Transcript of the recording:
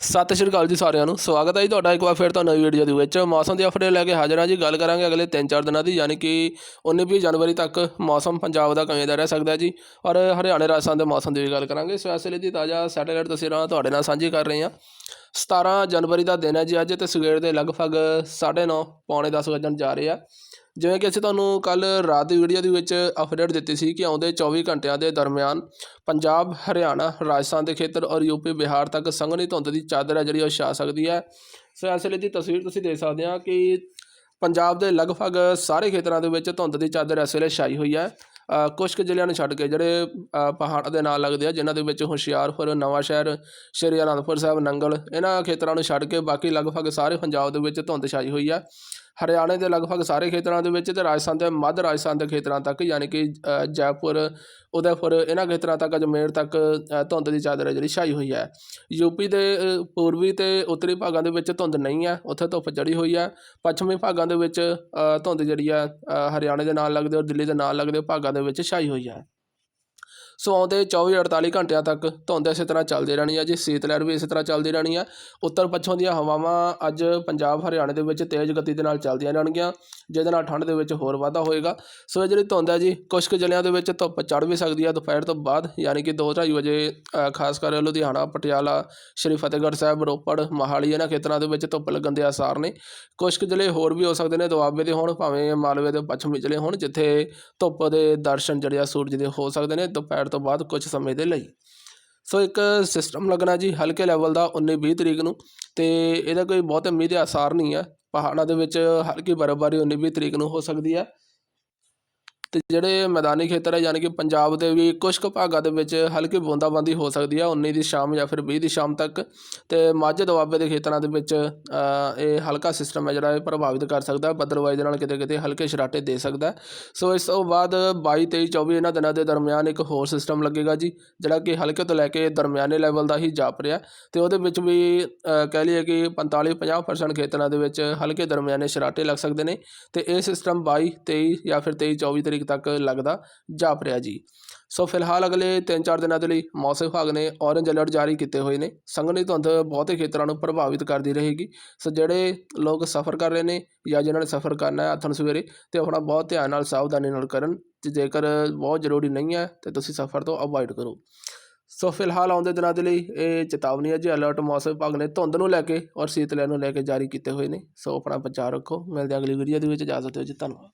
ਸਤਿ ਸ਼੍ਰੀ ਅਕਾਲ ਜੀ ਸਾਰਿਆਂ ਨੂੰ। ਸਵਾਗਤ ਹੈ ਜੀ ਤੁਹਾਡਾ ਇੱਕ ਵਾਰ ਫਿਰ ਤੋਂ ਨਵੀਂ ਵੀਡੀਓ ਦੇ ਵਿੱਚ। ਮੌਸਮ ਦੀ ਅਪਡੇਟ ਲੈ ਕੇ ਹਾਜ਼ਰ ਹਾਂ ਜੀ। ਗੱਲ ਕਰਾਂਗੇ ਅਗਲੇ 3-4 ਦਿਨਾਂ ਦੀ, ਯਾਨੀ ਕਿ 19-20 ਜਨਵਰੀ ਤੱਕ ਮੌਸਮ ਪੰਜਾਬ ਦਾ ਕਿਵੇਂ ਦਾ ਰਹਿ ਸਕਦਾ ਜੀ। ਔਰ ਹਰਿਆਣਾ ਰਾਜਸਥਾਨ ਦੇ ਮੌਸਮ ਦੀ ਵੀ ਗੱਲ ਕਰਾਂਗੇ। ਇਸ ਫੈਸਲੇ ਦੀ ਤਾਜ਼ਾ ਸੈਟੇਲਾਈਟ ਤਸਵੀਰਾਂ ਤੁਹਾਡੇ ਨਾਲ ਸਾਂਝੀ ਕਰ ਰਹੇ ਹਾਂ। 17 ਜਨਵਰੀ ਦਾ ਦਿਨ ਹੈ ਜੀ ਅੱਜ ਤੇ ਸਵੇਰ ਦੇ ਲਗਭਗ 9:30 ਪੌਣੇ 10 ਵਜਣ ਜਾ ਰਹੇ ਆ। ਜਿਵੇਂ ਕਿ ਅਸੀਂ ਤੁਹਾਨੂੰ ਕੱਲ ਰਾਤ ਦੀ ਵੀਡੀਓ ਦੇ ਵਿੱਚ ਅਪਡੇਟ ਦਿੱਤੀ ਸੀ ਕਿ ਆਉਂਦੇ 24 ਘੰਟਿਆਂ ਦੇ ਦਰਮਿਆਨ ਪੰਜਾਬ ਹਰਿਆਣਾ ਰਾਜਸਥਾਨ ਦੇ ਖੇਤਰ ਔਰ ਯੂਪੀ ਬਿਹਾਰ ਤੱਕ ਸੰਘਣੀ ਧੁੰਦ ਦੀ ਚਾਦਰ ਹੈ ਜਿਹੜੀ ਉਹ ਛਾ ਸਕਦੀ ਹੈ। ਸੋ ਇਸ ਵੇਲੇ ਦੀ ਤਸਵੀਰ ਤੁਸੀਂ ਦੇਖ ਸਕਦੇ ਆ ਕਿ ਪੰਜਾਬ ਦੇ ਲਗਭਗ ਸਾਰੇ ਖੇਤਰਾਂ ਦੇ ਵਿੱਚ ਧੁੰਦ ਦੀ ਚਾਦਰ ਇਸ ਵੇਲੇ ਛਾਈ ਹੋਈ ਹੈ। ਅ, ਕੁਛ ਕੁ ਜ਼ਿਲ੍ਹਿਆਂ ਨੂੰ ਛੱਡ ਕੇ ਜਿਹੜੇ ਪਹਾੜ ਦੇ ਨਾਲ ਲੱਗਦੇ ਆ ਜਿਨ੍ਹਾਂ ਦੇ ਵਿੱਚ ਹੁਸ਼ਿਆਰਪੁਰ ਨਵਾਂ ਸ਼ਹਿਰ ਸ਼੍ਰੀ ਅਨੰਦਪੁਰ ਸਾਹਿਬ ਨੰਗਲ ਇਹਨਾਂ ਖੇਤਰਾਂ ਨੂੰ ਛੱਡ ਕੇ ਬਾਕੀ ਲਗਭਗ ਸਾਰੇ ਪੰਜਾਬ ਦੇ ਵਿੱਚ ਧੁੰਦ ਛਾਈ ਹੋਈ ਆ ਹਰਿਆਣੇ ਦੇ ਲਗਭਗ ਸਾਰੇ ਖੇਤਰਾਂ ਦੇ ਵਿੱਚ ਤੇ ਰਾਜਸਥਾਨ ਦੇ ਮੱਧ ਰਾਜਸਥਾਨ ਦੇ ਖੇਤਰਾਂ ਤੱਕ, ਯਾਨੀ ਕਿ ਜੈਪੁਰ, ਉਦੈਪੁਰ, ਇਹਨਾਂ ਖੇਤਰਾਂ ਤੱਕ, ਅਜਮੇਰ ਤੱਕ ਧੁੰਦ ਦੀ ਚਾਦਰ ਹੈ ਜਿਹੜੀ ਛਾਈ ਹੋਈ ਹੈ। ਯੂਪੀ ਦੇ ਪੂਰਬੀ ਤੇ ਉੱਤਰੀ ਭਾਗਾਂ ਦੇ ਵਿੱਚ ਧੁੰਦ ਨਹੀਂ ਹੈ, ਉੱਥੇ ਧੁੱਪ ਚੜੀ ਹੋਈ ਹੈ। ਪੱਛਮੀ ਭਾਗਾਂ ਦੇ ਵਿੱਚ ਧੁੰਦ ਜਿਹੜੀ ਹੈ ਹਰਿਆਣੇ ਦੇ ਨਾਲ ਲੱਗਦੇ ਔਰ ਦਿੱਲੀ ਦੇ ਨਾਲ ਲੱਗਦੇ ਭਾਗਾਂ ਦੇ ਵਿੱਚ ਛਾਈ ਹੋਈ ਹੈ। ਸੋ ਆਉਂਦੇ 24 48 ਘੰਟਿਆਂ ਤੱਕ ਧੁੰਦ ਇਸੇ ਤਰ੍ਹਾਂ ਚੱਲਦੀ ਰਹਿਣੀ ਹੈ ਜੀ, ਸੀਤ ਲਹਿਰ ਵੀ ਇਸੇ ਤਰ੍ਹਾਂ ਚੱਲਦੀ ਰਹਿਣੀ ਹੈ ਉੱਤਰ ਪੱਛਮ ਦੀਆਂ ਹਵਾਵਾਂ ਅੱਜ ਪੰਜਾਬ, ਹਰਿਆਣੇ ਦੇ ਵਿੱਚ ਤੇਜ਼ ਗਤੀ ਦੇ ਨਾਲ ਚੱਲਦੀਆਂ ਰਹਿਣਗੀਆਂ, ਜਿਹਦੇ ਨਾਲ ਠੰਡ ਦੇ ਵਿੱਚ ਹੋਰ ਵਾਧਾ ਹੋਏਗਾ। ਸੋ ਇਹ ਜਿਹੜੀ ਧੁੰਦ ਹੈ ਜੀ ਕੁਝ ਕੁ ਜ਼ਿਲ੍ਹਿਆਂ ਦੇ ਵਿੱਚ ਧੁੱਪ ਚੜ੍ਹ ਵੀ ਸਕਦੀ ਹੈ ਦੁਪਹਿਰ ਤੋਂ ਬਾਅਦ, ਯਾਨੀ ਕਿ 2-2:30 ਵਜੇ ਖਾਸ ਕਰ ਲੁਧਿਆਣਾ, ਪਟਿਆਲਾ, ਸ਼੍ਰੀ ਫਤਿਹਗੜ੍ਹ ਸਾਹਿਬ, ਰੋਪੜ, ਮੋਹਾਲੀ ਇਹਨਾਂ ਖੇਤਰਾਂ ਦੇ ਵਿੱਚ ਧੁੱਪ ਲੱਗਣ ਦੇ ਆਸਾਰ ਨੇ। ਕੁਝ ਕੁ ਜ਼ਿਲ੍ਹੇ ਹੋਰ ਵੀ ਹੋ ਸਕਦੇ ਨੇ, ਦੁਆਬੇ ਦੇ ਹੋਣ, ਭਾਵੇਂ ਮਾਲਵੇ ਦੇ ਪੱਛਮੀ ਜ਼ਿਲ੍ਹੇ ਹੋਣ, ਜਿੱਥੇ ਧੁੱਪ ਦੇ ਦਰਸ਼ਨ ਜਿਹੜੇ ਆ ਸੂਰਜ ਦੇ ਹੋ ਸਕਦੇ ਨੇ। ਦੁਪਹਿਰ ਤੋਂ ਬਾਅਦ ਕੁਝ ਸਮੇਂ ਦੇ ਲਈ। ਸੋ ਇੱਕ ਸਿਸਟਮ ਲੱਗਣਾ ਜੀ, ਹਲਕੇ ਲੈਵਲ ਦਾ 19-20 ਤਰੀਕ ਨੂੰ। ਤੇ ਇਹਦਾ ਕੋਈ ਬਹੁਤ ਮੀਂਹ ਦੇ ਆਸਾਰ ਨਹੀਂ ਆ। ਪਹਾੜਾਂ ਦੇ ਵਿੱਚ ਹਲਕੀ ਬਰਫ਼ਬਾਰੀ 19-20 ਤਰੀਕ ਨੂੰ ਹੋ ਸਕਦੀ ਆ। ਅਤੇ ਜਿਹੜੇ ਮੈਦਾਨੀ ਖੇਤਰ ਹੈ, ਯਾਨੀ ਕਿ ਪੰਜਾਬ ਦੇ ਵੀ ਕੁਛ ਕੁ ਭਾਗਾਂ ਦੇ ਵਿੱਚ ਹਲਕੀ ਬੂੰਦਾਬਾਂਦੀ ਹੋ ਸਕਦੀ ਹੈ ਉੱਨੀ ਦੀ ਸ਼ਾਮ ਜਾਂ ਫਿਰ ਵੀਹ ਦੀ ਸ਼ਾਮ ਤੱਕ ਅਤੇ ਮਾਝੇ ਦੁਆਬੇ ਦੇ ਖੇਤਰਾਂ ਦੇ ਵਿੱਚ ਇਹ ਹਲਕਾ ਸਿਸਟਮ ਹੈ ਜਿਹੜਾ ਇਹ ਪ੍ਰਭਾਵਿਤ ਕਰ ਸਕਦਾ ਬੱਦਲਵਾਈ ਦੇ ਨਾਲ ਕਿਤੇ ਕਿਤੇ ਹਲਕੇ ਸ਼ਰਾਟੇ ਦੇ ਸਕਦਾ ਸੋ ਇਸ ਤੋਂ ਬਾਅਦ ਬਾਈ, ਤੇਈ, ਚੌਵੀ ਇਹਨਾਂ ਦਿਨਾਂ ਦੇ ਦਰਮਿਆਨ ਇੱਕ ਹੋਰ ਸਿਸਟਮ ਲੱਗੇਗਾ ਜੀ, ਜਿਹੜਾ ਕਿ ਹਲਕੇ ਤੋਂ ਲੈ ਕੇ ਦਰਮਿਆਨੇ ਲੈਵਲ ਦਾ ਹੀ ਜਾਪ ਰਿਹਾ ਅਤੇ ਉਹਦੇ ਵਿੱਚ ਵੀ ਕਹਿ ਲਈਏ ਕਿ 45 50% ਖੇਤਰਾਂ ਦੇ ਵਿੱਚ ਹਲਕੇ ਦਰਮਿਆਨੇ ਸ਼ਰਾਟੇ ਲੱਗ ਸਕਦੇ ਨੇ ਅਤੇ ਇਹ ਸਿਸਟਮ 22 23 ਜਾਂ ਫਿਰ 23 24 ਤਰੀਕ ਤੱਕ ਲੱਗਦਾ ਜਾਪ ਰਿਹਾ ਜੀ। ਸੋ ਫਿਲਹਾਲ ਅਗਲੇ 3-4 ਦਿਨਾਂ ਦੇ ਲਈ ਮੌਸਮ ਵਿਭਾਗ ਨੇ ਔਰੇਂਜ ਅਲਰਟ ਜਾਰੀ ਕੀਤੇ ਹੋਏ ਨੇ। ਸੰਘਣੀ ਧੁੰਦ ਬਹੁਤੇ ਖੇਤਰਾਂ ਨੂੰ ਪ੍ਰਭਾਵਿਤ ਕਰਦੀ ਰਹੇਗੀ। ਸੋ ਜਿਹੜੇ ਲੋਕ ਸਫ਼ਰ ਕਰ ਰਹੇ ਨੇ ਜਾਂ ਜਿਨ੍ਹਾਂ ਨੇ ਸਫ਼ਰ ਕਰਨਾ ਹੈ ਹੱਥਨ ਸਵੇਰੇ ਤੇ ਆਪਣਾ ਬਹੁਤ ਧਿਆਨ ਨਾਲ ਸਾਵਧਾਨੀ ਨਾਲ ਕਰਨ ਤੇ ਜੇਕਰ ਬਹੁਤ ਜ਼ਰੂਰੀ ਨਹੀਂ ਹੈ ਤੇ ਤੁਸੀਂ ਸਫ਼ਰ ਤੋਂ ਅਵੋਇਡ ਕਰੋ। ਸੋ ਫਿਲਹਾਲ ਆਉਂਦੇ ਦਿਨਾਂ ਦੇ ਲਈ ਇਹ ਚੇਤਾਵਨੀ ਹੈ ਜੀ ਅਲਰਟ ਮੌਸਮ ਵਿਭਾਗ ਨੇ ਧੁੰਦ ਨੂੰ ਲੈ ਕੇ ਔਰ ਸੀਤ ਲਹਿਰ ਨੂੰ ਲੈ ਕੇ ਜਾਰੀ ਕੀਤੇ ਹੋਏ ਨੇ। ਸੋ ਆਪਣਾ ਬਚਾਅ ਰੱਖੋ। ਮਿਲਦੇ ਹਾਂ ਅਗਲੀ ਵੀਡੀਓ ਦੇ ਵਿੱਚ। ਇਜਾਜ਼ਤ ਦਿਓ ਜੀ, ਧੰਨਵਾਦ।